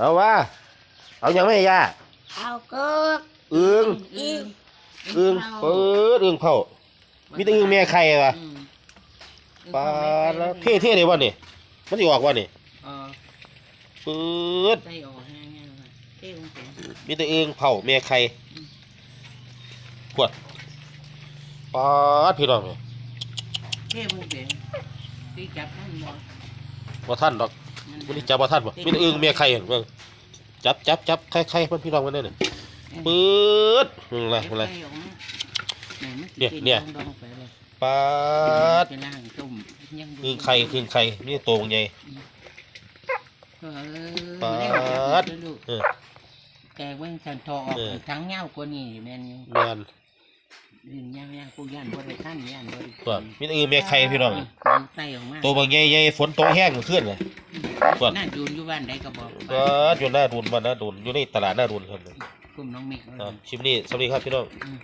เอาว่า เอายังไม่ย่าเอาเกิกอึงอีกอึงเปิดอึงเผามีแต่อึงแม่ไข่วะอืมปลาแล้วเท่เท่เลยวะนี่มันจะออกวะนี่เออเปิดใส่ออกแห้งๆเลยเท่ลงไปมีแต่อึงเผาแม่ไข่ปวดปาดพี่น้องเนี่ยเท่ลงไปตีจับท่านบ่บ่ท่านดอกมัน วันนี้จับบ่ท่านบ่มีแต่อึงแม่ไข่เห็นเบิ่งจับจับจับไข่ไข่เพิ่นพี่น้องมันได้นี่เปิดมึงอะไรมึงอะไรเก็บไว้ออกมาไหนมันสิเนี่ยเนี่ยดองๆไปเลยปาดไปล่างต้มยังยู่อึงไข่อึงไข่นี่โตวใหญ่เออปาดเร็วๆลูกเออแต่เว้นสันทอออกเออทั้งเงากว่านี้แม่นอยู่แม่นยืนย่างย่างผู้ย่านบ่ได้ท่านย่านบ่ได้ปวดมีแต่อึงแม่ไข่พี่น้องมันใส่ออกมาตัวบางใหญ่ๆฝนตกแห้งขึ้นเลย ปวดน่าจูนอยู่บ้านใดก็บอกก็อยู่หน้าดุนมาหน้าดุนอยู่ในตลาดหน้าดุนครับกลุ่มน้องมิกอ่าชิมนี่สวัสดีครับพี่น้อง อืม